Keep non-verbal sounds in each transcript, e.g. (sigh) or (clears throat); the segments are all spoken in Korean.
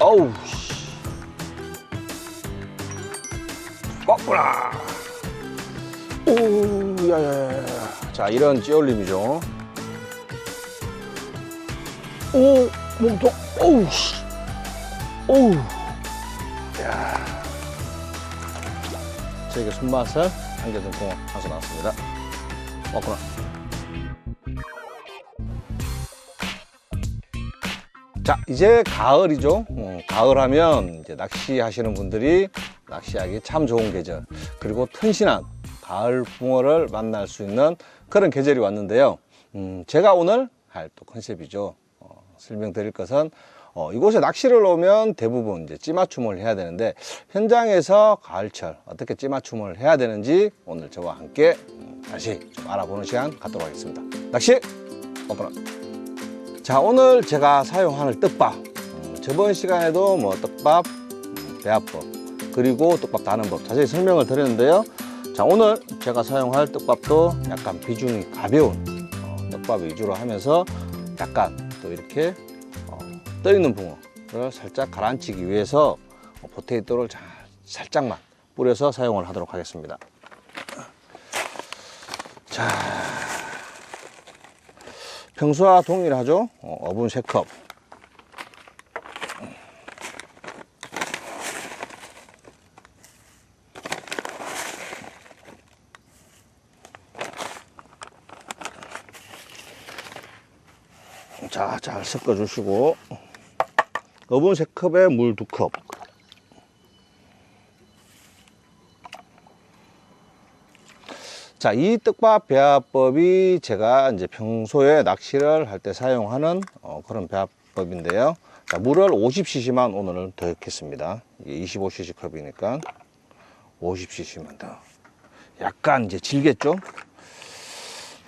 어우, 씨. 꺾구나. 오, 야야야. 자, 이런 찌올림이죠. 오, 몸통. 오우, 씨. 오우. 야. 저에게 손맛을 안겨준 한수 나왔습니다. 왔구나. 자, 이제 가을이죠. 어, 가을 하면 이제 낚시하시는 분들이 낚시하기 참 좋은 계절. 그리고 튼실한 가을 붕어를 만날 수 있는 그런 계절이 왔는데요. 음, 제가 오늘 할 또 컨셉이죠. 어, 설명드릴 것은 어, 이곳에 낚시를 오면 대부분 이제 찌맞춤을 해야 되는데 현장에서 가을철 어떻게 찌맞춤을 해야 되는지 오늘 저와 함께 음, 다시 좀 알아보는 시간 갖도록 하겠습니다. 낚시 오픈! 자 오늘 제가 사용하는 떡밥. 음, 저번 시간에도 뭐 떡밥 음, 배합법 그리고 떡밥 다는 법 자세히 설명을 드렸는데요. 자 오늘 제가 사용할 떡밥도 약간 비중이 가벼운 어, 떡밥 위주로 하면서 약간 또 이렇게 어, 떠 있는 붕어를 살짝 가라앉히기 위해서 어, 포테이토를 자, 살짝만 뿌려서 사용을 하도록 하겠습니다. 자 평소와 동일하죠. 어, 어분 3컵. 자, 잘 섞어 주시고 어분 3컵에 물 2컵. 자, 이 떡밥 배합법이 제가 이제 평소에 낚시를 할 때 사용하는 어, 그런 배합법인데요. 자, 물을 50cc만 오늘은 더 넣겠습니다. 이게 25cc 컵이니까 50cc만 더. 약간 이제 질겠죠?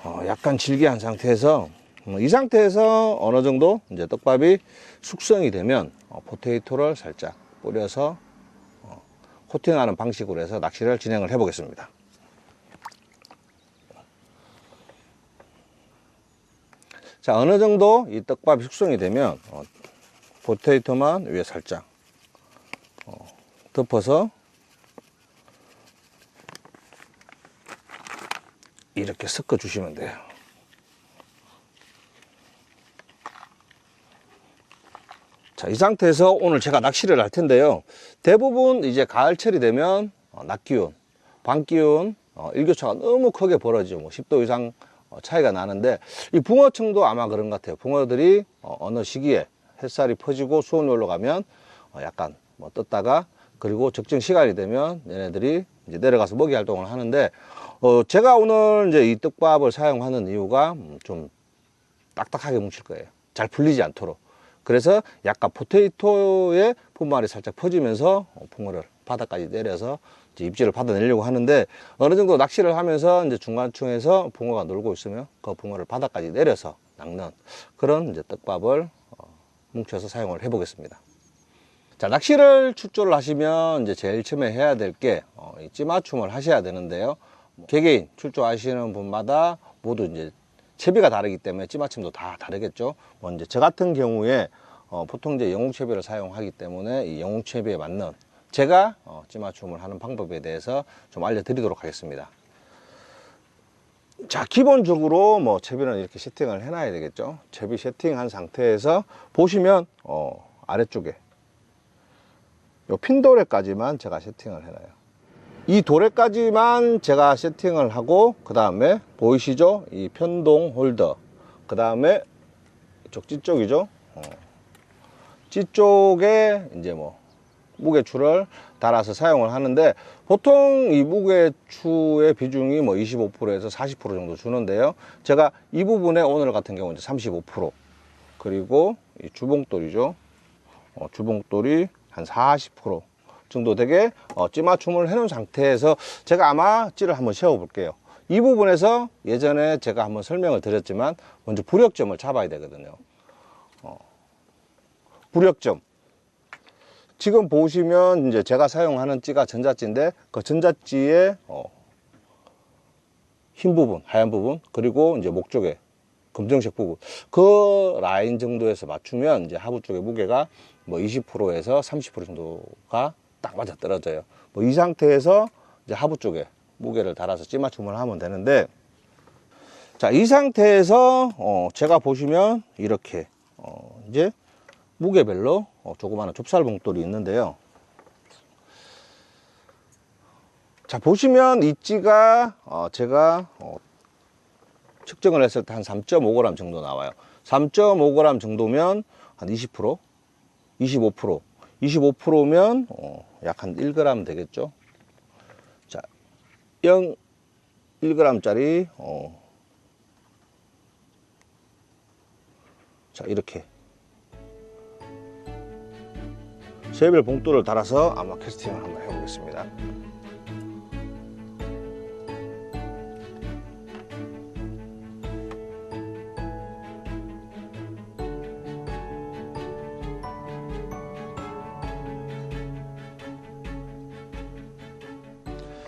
어, 약간 질게 한 상태에서 어, 이 상태에서 어느 정도 이제 떡밥이 숙성이 되면 어, 포테이토를 살짝 뿌려서 어, 코팅하는 방식으로 해서 낚시를 진행을 해 보겠습니다. 자, 어느 정도 이 떡밥이 숙성이 되면 어, 포테이토만 위에 살짝 어, 덮어서 이렇게 섞어 주시면 돼요. 자, 이 상태에서 오늘 제가 낚시를 할 텐데요. 대부분 이제 가을철이 되면 어, 낮 기온, 밤 기온, 어, 일교차가 너무 크게 벌어지죠. 뭐 10도 이상 어, 차이가 나는데 이 붕어층도 아마 그런 것 같아요. 붕어들이 어, 어느 시기에 햇살이 퍼지고 수온이 올라가면 어, 약간 뭐 떴다가 그리고 적정 시간이 되면 얘네들이 이제 내려가서 먹이 활동을 하는데 어, 제가 오늘 이제 이 떡밥을 사용하는 이유가 음, 좀 딱딱하게 뭉칠 거예요. 잘 풀리지 않도록. 그래서 약간 포테이토의 분말이 살짝 퍼지면서 어, 붕어를 바닥까지 내려서 입질을 받아내려고 하는데 어느 정도 낚시를 하면서 이제 중간층에서 붕어가 놀고 있으면 그 붕어를 바닥까지 내려서 낚는 그런 이제 떡밥을 어, 뭉쳐서 사용을 해 보겠습니다. 자, 낚시를 출조를 하시면 이제 제일 처음에 해야 될게 어, 이 찌맞춤을 하셔야 되는데요. 뭐 개개인 출조하시는 분마다 모두 이제 채비가 다르기 때문에 찌맞춤도 다 다르겠죠. 뭐 이제 저 같은 경우에 어, 보통 이제 영웅 채비를 사용하기 때문에 이 영웅 채비에 맞는 제가 어, 찌맞춤을 하는 방법에 대해서 좀 알려드리도록 하겠습니다. 자, 기본적으로 뭐 채비는 이렇게 세팅을 해놔야 되겠죠. 채비 세팅한 상태에서 보시면 어, 아래쪽에 요 핀도레까지만 제가 세팅을 해놔요. 이 도래까지만 제가 세팅을 하고 그 다음에 보이시죠? 이 편동 홀더 그 다음에 이쪽 찌 쪽이죠? 어. 찌 쪽에 이제 뭐 무게추를 달아서 사용을 하는데 보통 이 무게추의 비중이 뭐 25%에서 40% 정도 주는데요. 제가 이 부분에 오늘 같은 경우 이제 35% 그리고 이 주봉돌이죠. 어, 주봉돌이 한 40% 정도 되게 어, 찌맞춤을 해놓은 상태에서 제가 아마 찌를 한번 세워 볼게요. 이 부분에서 예전에 제가 한번 설명을 드렸지만 먼저 부력점을 잡아야 되거든요. 어, 부력점. 지금 보시면 이제 제가 사용하는 찌가 전자찌인데 그 전자찌의 어, 흰 부분, 하얀 부분, 그리고 이제 목 쪽에 검정색 부분 그 라인 정도에서 맞추면 이제 하부 쪽의 무게가 뭐 20%에서 30% 정도가 딱 맞아 떨어져요. 뭐 이 상태에서 이제 하부 쪽에 무게를 달아서 찌맞춤을 하면 되는데 자 이 상태에서 어 제가 보시면 이렇게 어 이제 무게별로 어 조그마한 좁쌀 봉돌이 있는데요. 자 보시면 이 찌가 어 제가 어 측정을 했을 때 한 3.5g 정도 나와요. 3.5g 정도면 한 20%, 25%, 25%면 어, 약한 1g 되겠죠. 자, 0, 1g짜리 어, 자 이렇게 세별 봉돌을 달아서 아마 캐스팅을 한번 해보겠습니다.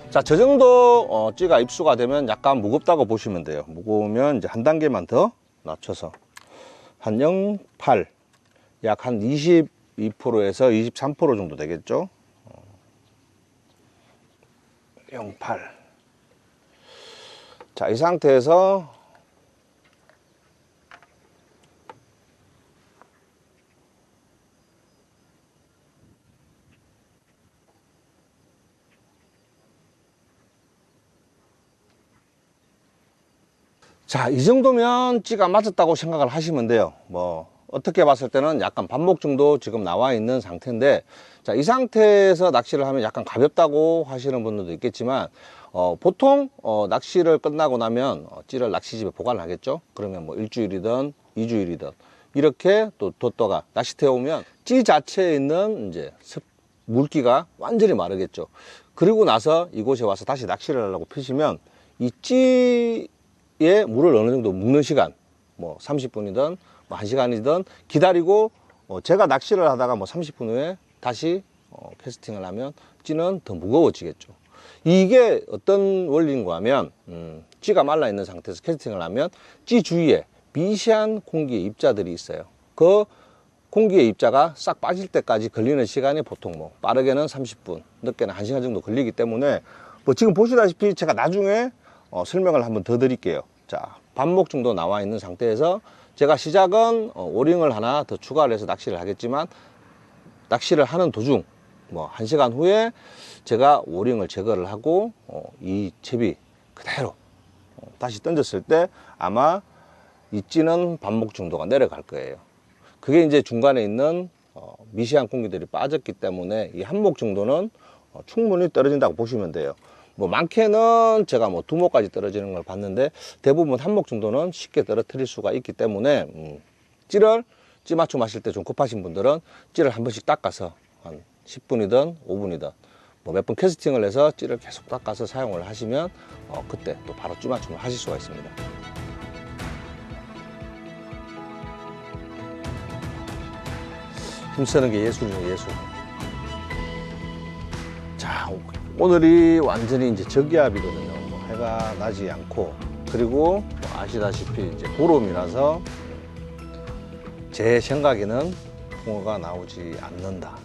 자, 저 정도 어, 찌가 입수가 되면 약간 무겁다고 보시면 돼요. 무거우면 이제 한 단계만 더 낮춰서 한 0.8, 약 한 22%에서 23% 정도 되겠죠. 어, 0.8. 자, 이 상태에서 자, 이 정도면 찌가 맞았다고 생각을 하시면 돼요. 뭐, 어떻게 봤을 때는 약간 반목 정도 지금 나와 있는 상태인데, 자, 이 상태에서 낚시를 하면 약간 가볍다고 하시는 분들도 있겠지만, 어, 보통, 어, 낚시를 끝나고 나면, 어, 찌를 낚시집에 보관을 하겠죠? 그러면 뭐 일주일이든 이주일이든, 이렇게 또 뒀다가 낚시터에 오면 찌 자체에 있는 이제 습, 물기가 완전히 마르겠죠. 그리고 나서 이곳에 와서 다시 낚시를 하려고 피시면, 이 찌, 에 물을 어느 정도 묵는 시간 뭐 30분이든 뭐 1시간이든 기다리고 어 제가 낚시를 하다가 뭐 30분 후에 다시 어 캐스팅을 하면 찌는 더 무거워지겠죠. 이게 어떤 원리인가 하면 음, 찌가 말라 있는 상태에서 캐스팅을 하면 찌 주위에 미세한 공기의 입자들이 있어요. 그 공기의 입자가 싹 빠질 때까지 걸리는 시간이 보통 뭐 빠르게는 30분, 늦게는 1시간 정도 걸리기 때문에 뭐 지금 보시다시피 제가 나중에 어, 설명을 한번 더 드릴게요. 자, 반목 정도 나와 있는 상태에서 제가 시작은 어, 오링을 하나 더 추가를 해서 낚시를 하겠지만 낚시를 하는 도중 뭐 한 시간 후에 제가 오링을 제거를 하고 어, 이 채비 그대로 어, 다시 던졌을 때 아마 이 찌는 반목 정도가 내려갈 거예요. 그게 이제 중간에 있는 어, 미세한 공기들이 빠졌기 때문에 이 한목 정도는 어, 충분히 떨어진다고 보시면 돼요. 뭐 많게는 제가 뭐 두목까지 떨어지는 걸 봤는데 대부분 한목 정도는 쉽게 떨어뜨릴 수가 있기 때문에 음, 찌를 찌 맞춤 하실 때 좀 급하신 분들은 찌를 한 번씩 닦아서 한 10분이든 5분이든 뭐 몇 번 캐스팅을 해서 찌를 계속 닦아서 사용을 하시면 어, 그때 또 바로 찌 맞춤을 하실 수가 있습니다. 힘쓰는 게 예술이죠 예술. 오늘이 완전히 이제 저기압이거든요. 뭐 해가 나지 않고 그리고 뭐 아시다시피 이제 보름이라서 제 생각에는 붕어가 나오지 않는다.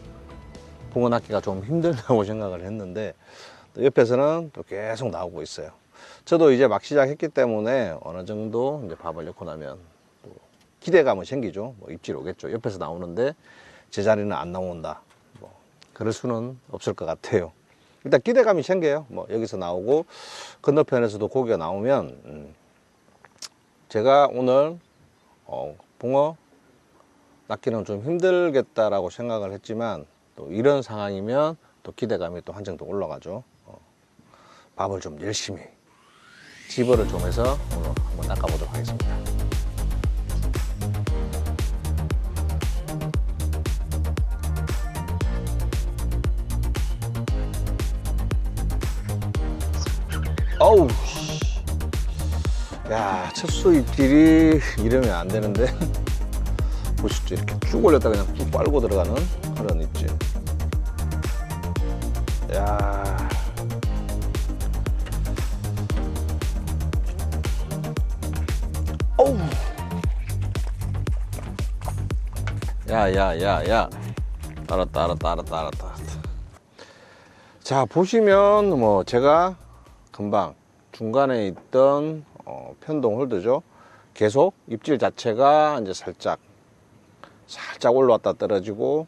붕어 낳기가 좀 힘들다고 (laughs) 생각을 했는데 또 옆에서는 또 계속 나오고 있어요. 저도 이제 막 시작했기 때문에 어느 정도 이제 밥을 넣고 나면 또 기대감은 생기죠. 뭐 입질 오겠죠. 옆에서 나오는데 제 자리는 안 나온다. 뭐 그럴 수는 없을 것 같아요. 일단 기대감이 생겨요. 뭐 여기서 나오고 건너편에서도 고기가 나오면 음, 제가 오늘 어, 붕어 낚기는 좀 힘들겠다라고 생각을 했지만 또 이런 상황이면 또 기대감이 또한 정도 올라가죠. 어, 밥을 좀 열심히 집어를 좀 해서 오늘 한번 낚아보도록 하겠습니다. 어우 야 첫소 입질이 이러면 안 되는데. (laughs) 보시죠 이렇게 쭉 올렸다 그냥 쭉 빨고 들어가는 그런 입질. 야. 어우. 야야야야. 알았다 알았다 알았다 알았다. 자 보시면 뭐 제가 금방 중간에 있던 어, 편동 홀드죠. 계속 입질 자체가 이제 살짝 살짝 올라왔다 떨어지고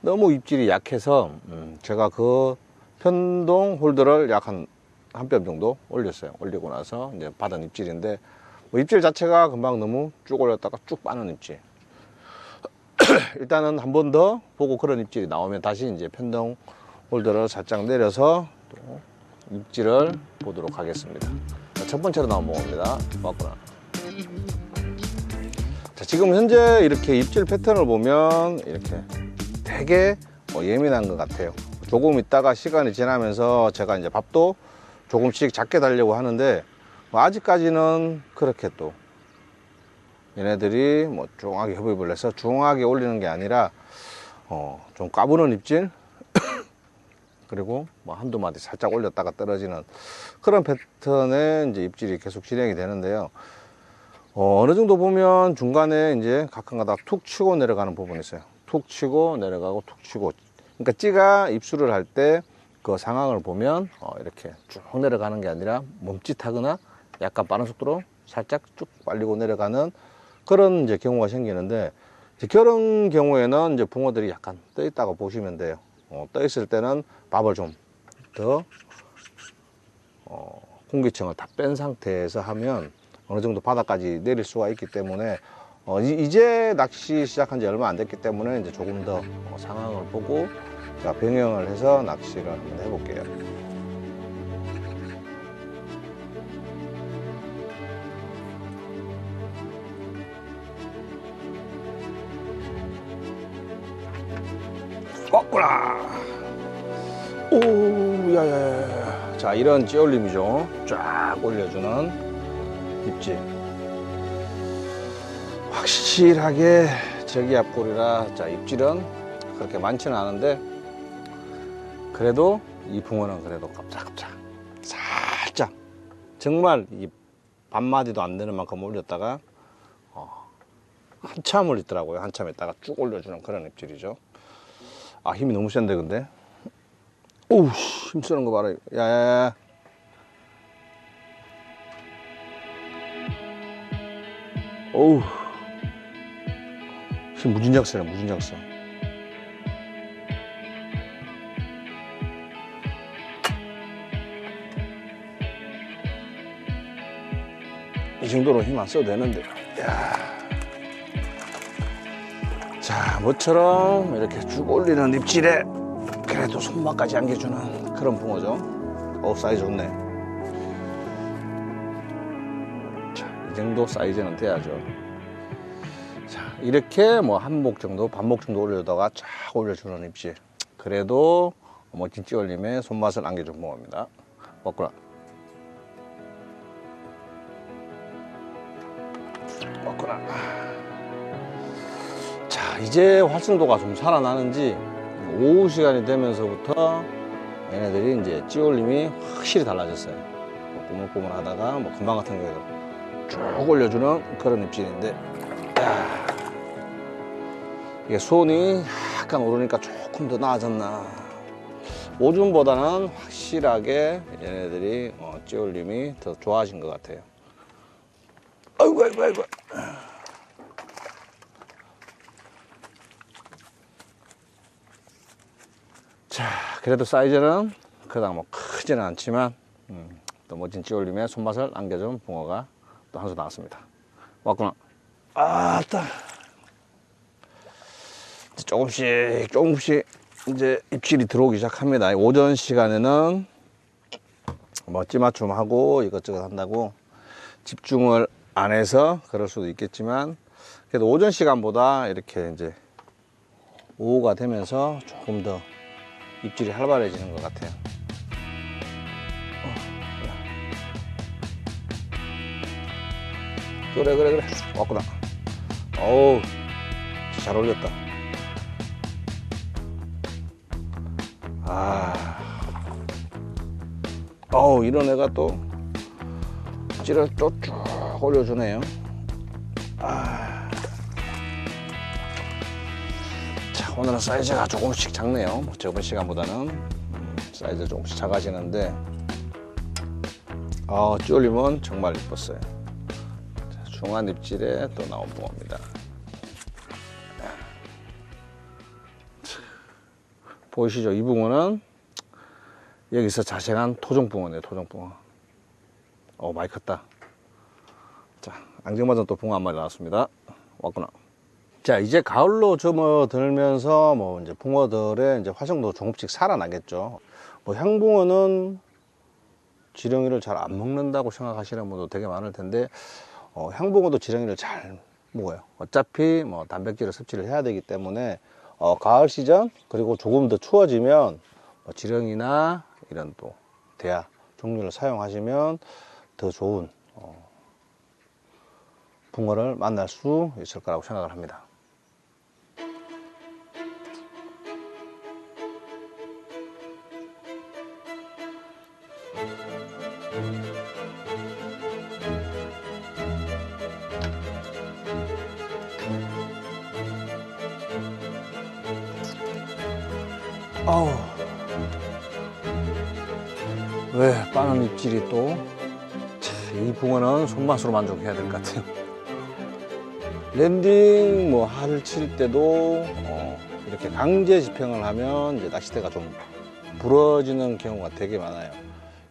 너무 입질이 약해서 음, 제가 그 편동 홀드를 약 한 한 뼘 정도 올렸어요. 올리고 나서 이제 받은 입질인데 뭐 입질 자체가 금방 너무 쭉 올렸다가 쭉 빠는 입질. (clears throat) 일단은 한 번 더 보고 그런 입질이 나오면 다시 이제 편동 홀더를 살짝 내려서 또 입질을 보도록 하겠습니다. 자, 첫 번째로 나온 봉어입니다. 왔구나. 자, 지금 현재 이렇게 입질 패턴을 보면 이렇게 되게 뭐 예민한 것 같아요. 조금 있다가 시간이 지나면서 제가 이제 밥도 조금씩 작게 달려고 하는데 뭐 아직까지는 그렇게 또 얘네들이 뭐 중하게 협입을 해서 중하게 올리는 게 아니라 어, 좀 까부는 입질 그리고 뭐 한두 마디 살짝 올렸다가 떨어지는 그런 패턴의 이제 입질이 계속 진행이 되는데요. 어, 어느 정도 보면 중간에 이제 가끔가다 툭 치고 내려가는 부분이 있어요. 툭 치고 내려가고 툭 치고. 그러니까 찌가 입수를 할 때 그 상황을 보면 어, 이렇게 쭉 내려가는 게 아니라 멈칫하거나 약간 빠른 속도로 살짝 쭉 빨리고 내려가는 그런 이제 경우가 생기는데 이제 그런 경우에는 이제 붕어들이 약간 떠 있다고 보시면 돼요. 어, 떠 있을 때는 밥을 좀더 어, 공기층을 다 뺀 상태에서 하면 어느 정도 바닥까지 내릴 수가 있기 때문에 어, 이- 이제 낚시 시작한 지 얼마 안 됐기 때문에 이제 조금 더 어, 상황을 보고 자, 병행을 해서 낚시를 한번 해볼게요. 왔구나. 오, 야야야. 자, 이런 찌올림이죠. 쫙 올려주는 입질. 확실하게 저기 앞골이라 자 입질은 그렇게 많지는 않은데 그래도 이 붕어는 그래도 깜짝깜짝 살짝 정말 이 반마디도 안 되는 만큼 올렸다가 어, 한참 올리더라고요 한참 있다가 쭉 올려주는 그런 입질이죠 아 힘이 너무 센데 근데? 오우 씨, 힘쓰는 거 봐라 야야야 오우. 힘 무진작세네 무진작세 이 정도로 힘 안 써도 되는데. 야. 자 모처럼 이렇게 쭉 올리는 입질에 그래도 손맛까지 안겨주는 그런 붕어죠 어 사이즈 좋네 자 이 정도 사이즈는 돼야죠 자, 이렇게 뭐 한 목 정도, 반목 정도 올려다가 쫙 올려주는 입질. 그래도 멋진 찌올림에 손맛을 안겨준 붕어입니다. 먹구나. 먹구나. 자, 이제 활성도가 좀 살아나는지 오후 시간이 되면서부터 얘네들이 이제 찌올림이 확실히 달라졌어요. 뭐 꾸물꾸물 하다가 뭐 금방 같은 경우에도 쭉 올려주는 그런 입질인데 이게 손이 약간 오르니까 조금 더 나아졌나. 오줌보다는 확실하게 얘네들이 어, 찌올림이 더 좋아진 것 같아요. 아이고, 아이고, 아이고. 자, 그래도 사이즈는 그닥 뭐 크지는 않지만, 음, 또 멋진 찌올림에 손맛을 안겨준 붕어가 또 한 수 나왔습니다. 왔구나. 아따. 이제 조금씩 조금씩 이제 입질이 들어오기 시작합니다. 오전 시간에는 멋지 맞춤하고 이것저것 한다고 집중을 안 해서 그럴 수도 있겠지만 그래도 오전 시간보다 이렇게 이제 오후가 되면서 조금 더 입질이 활발해지는 것 같아요. 어, 그래 그래 그래 왔구나. 어우 잘 올렸다. 아, 어우 이런 애가 또 찌를 또쭉 올려주네요. 오늘은 사이즈가 조금씩 작네요. 뭐 저번 시간보다는 음, 사이즈 조금씩 작아지는데 아, 쫄림은 정말 이뻤어요. 자, 중한 입질에 또 나온 붕어입니다. 보이시죠? 이 붕어는 여기서 자생한 토종붕어네요, 토종붕어. 어, 많이 컸다. 자, 앙증맞은 또 붕어 한 마리 나왔습니다. 왔구나. 자, 이제 가을로 접어들면서 뭐 이제 붕어들의 이제 화성도 조금씩 살아나겠죠. 뭐 향붕어는 지렁이를 잘 안 먹는다고 생각하시는 분도 되게 많을 텐데, 어, 향붕어도 지렁이를 잘 먹어요. 어차피 뭐 단백질을 섭취를 해야 되기 때문에, 어, 가을 시즌, 그리고 조금 더 추워지면 뭐 지렁이나 이런 또 대야 종류를 사용하시면 더 좋은 어, 붕어를 만날 수 있을 거라고 생각을 합니다. 아우 왜 빠는 입질이 또이 붕어는 손맛으로 만족해야 될 것 같아요. 랜딩 뭐 하를 칠 때도 어, 이렇게 강제 집행을 하면 이제 낚싯대가 좀 부러지는 경우가 되게 많아요.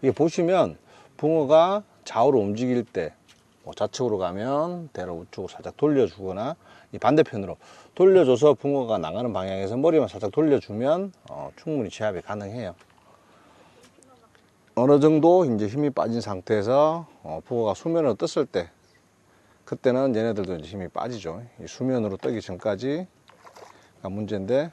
이게 보시면 붕어가 좌우로 움직일 때뭐 좌측으로 가면 대를 우측으로 살짝 돌려주거나 이 반대편으로 돌려줘서 붕어가 나가는 방향에서 머리만 살짝 돌려주면 어, 충분히 제압이 가능해요. 어느 정도 이제 힘이 빠진 상태에서 어, 붕어가 수면으로 떴을 때 그때는 얘네들도 이제 힘이 빠지죠. 이 수면으로 뜨기 전까지가 문제인데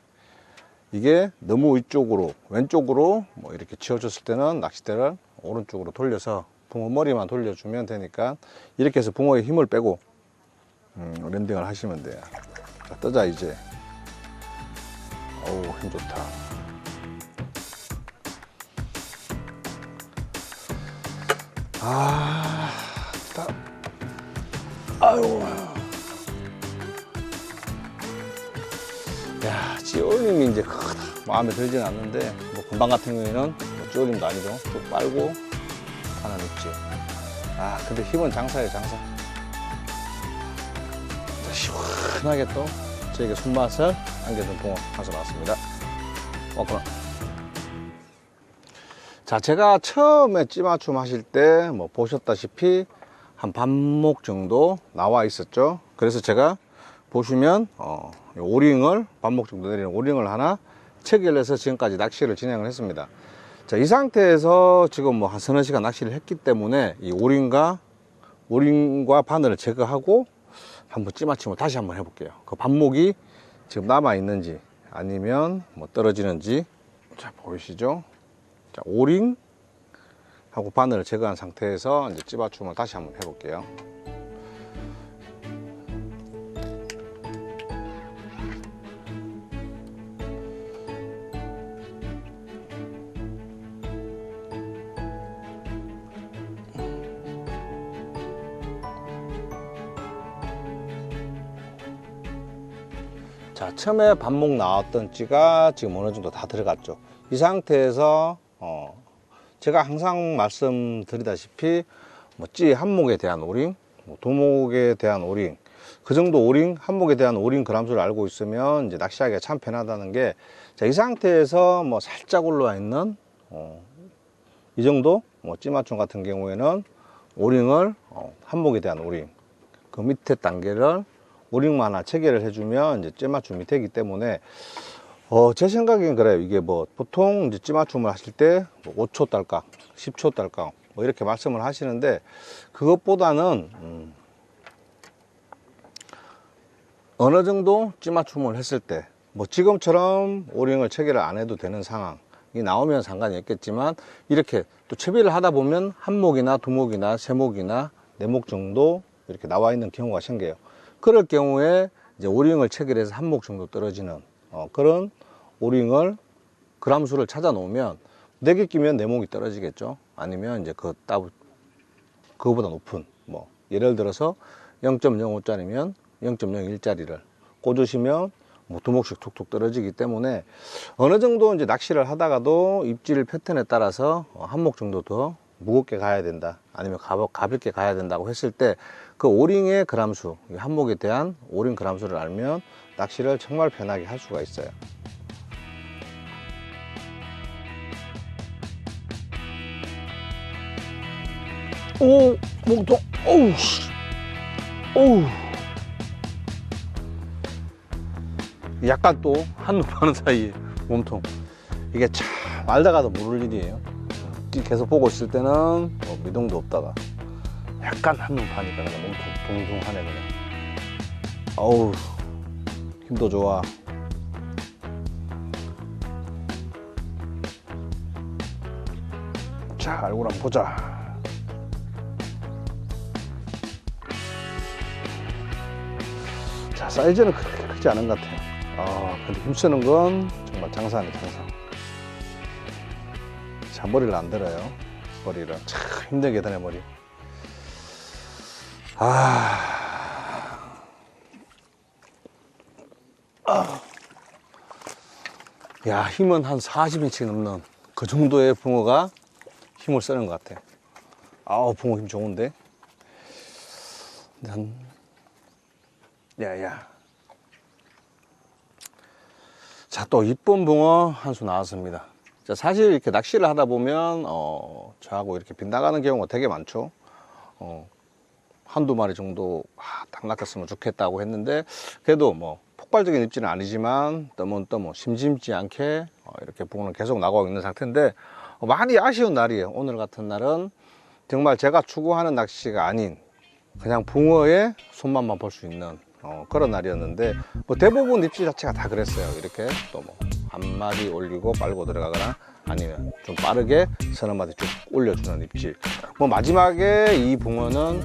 이게 너무 위쪽으로 왼쪽으로 뭐 이렇게 치워줬을 때는 낚싯대를 오른쪽으로 돌려서 붕어 머리만 돌려주면 되니까 이렇게 해서 붕어의 힘을 빼고 음, 랜딩을 하시면 돼요. 자, 뜨자 이제. 어우 힘 좋다. 아, 따. 아유. 야, 찌올림이 이제 크다. 마음에 들진 않는데, 뭐, 금방 같은 경우에는 뭐 찌올림도 아니죠. 쭉 빨고 하나 있지. 아, 근데 힘은 장사예요, 장사. 자, 시원하게 또 저에게 손맛을 안겨준 붕어 한수 나왔습니다. 왔구나. 자, 제가 처음에 찌맞춤 하실 때 뭐 보셨다시피 한 반목 정도 나와 있었죠. 그래서 제가 보시면 어, 이 오링을 반목 정도 내리는 오링을 하나 체결해서 지금까지 낚시를 진행을 했습니다. 자, 이 상태에서 지금 뭐 한 서너 시간 낚시를 했기 때문에 이 오링과 오링과 바늘을 제거하고 한번 찌맞춤을 다시 한번 해볼게요. 그 반목이 지금 남아 있는지 아니면 뭐 떨어지는지 자 보이시죠? 자, 오링 하고 바늘을 제거한 상태에서 이제 찌맞춤을 다시 한번 해볼게요. 처음에 반목 나왔던 찌가 지금 어느 정도 다 들어갔죠. 이 상태에서 어, 제가 항상 말씀드리다시피 뭐 찌 한목에 대한 오링, 뭐 도목에 대한 오링, 그 정도 오링, 한목에 대한 오링 그람수를 알고 있으면 이제 낚시하기가 참 편하다는 게, 자, 이 상태에서 뭐 살짝 올라와 있는, 어, 이 정도, 뭐 찌맞춤 같은 경우에는 오링을, 어, 한목에 대한 오링, 그 밑에 단계를 오링만 하나 체계를 해주면 이제 찌맞춤이 되기 때문에 어, 제 생각엔 그래요. 이게 뭐, 보통 이제 찌맞춤을 하실 때, 뭐 5초 딸깍, 10초 딸깍, 뭐 이렇게 말씀을 하시는데, 그것보다는, 음, 어느 정도 찌맞춤을 했을 때, 뭐 지금처럼 오링을 체계를 안 해도 되는 상황 이 나오면 상관이 없겠지만, 이렇게 또 채비를 하다 보면 한 목이나 두 목이나 세 목이나 네 목 정도 이렇게 나와 있는 경우가 생겨요. 그럴 경우에 이제 오링을 체결해서 한 목 정도 떨어지는 어, 그런 오링을 그람 수를 찾아 놓으면 네 개 끼면 네 목이 떨어지겠죠. 아니면 이제 그 따, 그거보다 높은 뭐 예를 들어서 0.05짜리면 0.01짜리를 꽂으시면 뭐 두 목씩 툭툭 떨어지기 때문에 어느 정도 이제 낚시를 하다가도 입질 패턴에 따라서 어, 한목 정도 더 무겁게 가야 된다 아니면 가볍, 가볍게 가야 된다고 했을 때그 오링의 그람수 이 한목에 대한 오링 그람수를 알면 낚시를 정말 편하게 할 수가 있어요. 오 목통 오우 씨. 오우. 약간 또 한눈 파는 (laughs) 사이에 몸통. 이게 참 알다가도 모를 일이에요. 계속 보고 있을 때는 뭐 미동도 없다가 약간 한눈 파니까 그냥 몸통 둥둥하네 그냥 어우 힘도 좋아. 자 얼굴 한번 보자. 자 사이즈는 그렇게 크지 않은 것 같아요. 아 근데 힘쓰는 건 정말 장사네 장사. 자 머리를 안 들어요 머리를. 참 힘들게 드네 머리 아, 야 힘은 한 40인치 넘는 그 정도의 붕어가 힘을 쓰는 것 같아. 아우 붕어 힘 좋은데? 근데 한 야야. 자 또 이쁜 붕어 한 수 나왔습니다. 자, 사실 이렇게 낚시를 하다 보면 어, 저하고 이렇게 빗나가는 경우가 되게 많죠. 어, 한두 마리 정도 아, 딱 낚았으면 좋겠다고 했는데 그래도 뭐 폭발적인 입질은 아니지만 떠문떠문 심심치 않게 어, 이렇게 붕어는 계속 나가고 있는 상태인데 어, 많이 아쉬운 날이에요. 오늘 같은 날은 정말 제가 추구하는 낚시가 아닌 그냥 붕어의 손맛만 볼 수 있는 어, 그런 날이었는데 뭐 대부분 입질 자체가 다 그랬어요. 이렇게 또 뭐 한 마디 올리고 빨고 들어가거나 아니면 좀 빠르게 서너 마디 쭉 올려주는 입질 뭐 마지막에 이 붕어는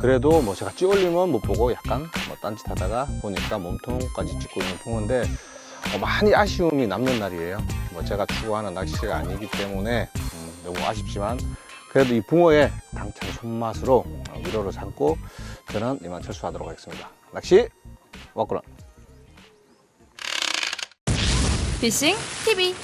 그래도 뭐 제가 찌올리면 못 보고 약간 뭐 딴짓 하다가 보니까 몸통까지 찍고 있는 붕어인데 어, 많이 아쉬움이 남는 날이에요 뭐 제가 추구하는 낚시가 아니기 때문에 음, 너무 아쉽지만 그래도 이 붕어의 당찬 손맛으로 어, 위로를 삼고 저는 이만 철수하도록 하겠습니다. 낚시 왔구나. 피싱 TV